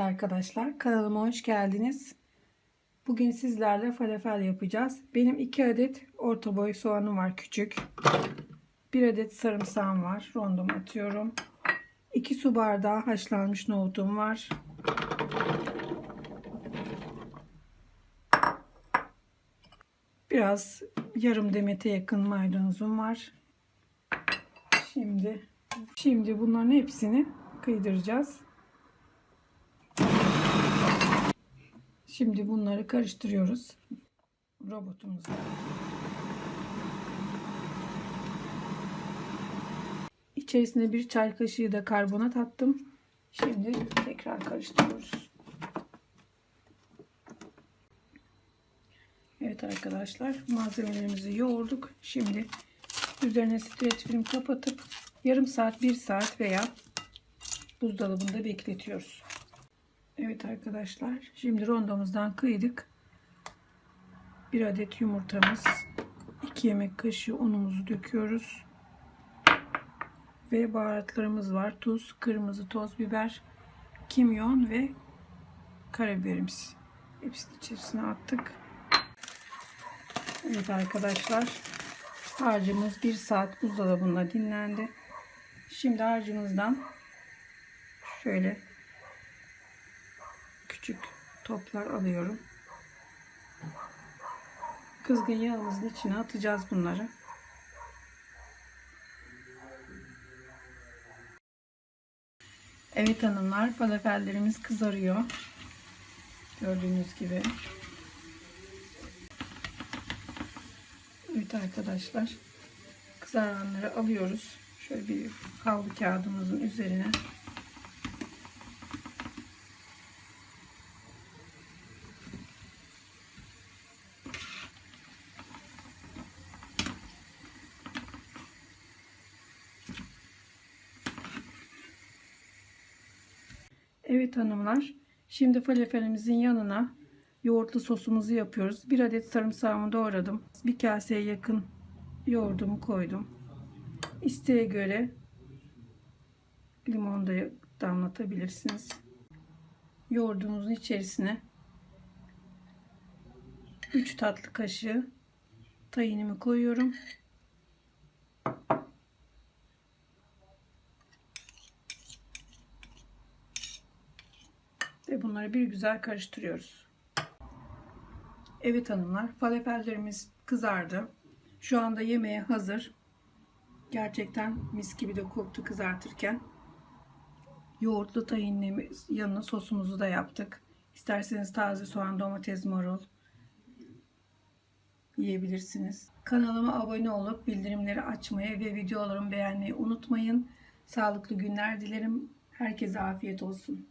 Evet arkadaşlar kanalıma hoş geldiniz. Bugün sizlerle falafel yapacağız. Benim 2 adet orta boy soğanım var küçük. 1 adet sarımsağım var. Rondom atıyorum. 2 su bardağı haşlanmış nohutum var. Biraz yarım demete yakın maydanozum var. Şimdi şimdi bunların hepsini kıydıracağız. Şimdi bunları karıştırıyoruz robotumuzla. İçerisine bir çay kaşığı da karbonat attım. Şimdi tekrar karıştırıyoruz. Evet arkadaşlar malzemelerimizi yoğurduk. Şimdi üzerine streç film kapatıp yarım saat, bir saat veya buzdolabında bekletiyoruz. Evet arkadaşlar şimdi rondomuzdan kıydık. Bir adet yumurtamız, 2 yemek kaşığı unumuzu döküyoruz. Ve baharatlarımız var. Tuz, kırmızı toz biber, kimyon ve karabiberimiz. Hepsini içerisine attık. Evet arkadaşlar harcımız 1 saat buzdolabında dinlendi. Şimdi harcımızdan şöyle küçük toplar alıyorum. Kızgın yağımızın içine atacağız bunları. Evet hanımlar falafellerimiz kızarıyor. Gördüğünüz gibi. Evet arkadaşlar kızaranları alıyoruz. Şöyle bir havlu kağıdımızın üzerine Evet hanımlar. Şimdi falafelimizin yanına yoğurtlu sosumuzu yapıyoruz. Bir adet sarımsağımı doğradım. Bir kaseye yakın yoğurdumu koydum. İsteğe göre limon da damlatabilirsiniz. Yoğurdumuzun içerisine 3 tatlı kaşığı tayinimi koyuyorum. Ve bunları bir güzel karıştırıyoruz. Evet hanımlar falafellerimiz kızardı. Şu anda yemeğe hazır. Gerçekten mis gibi de koktu kızartırken. Yoğurtlu tahinlimiz yanına sosumuzu da yaptık. İsterseniz taze soğan, domates, marul yiyebilirsiniz. Kanalıma abone olup bildirimleri açmayı ve videolarımı beğenmeyi unutmayın. Sağlıklı günler dilerim. Herkese afiyet olsun.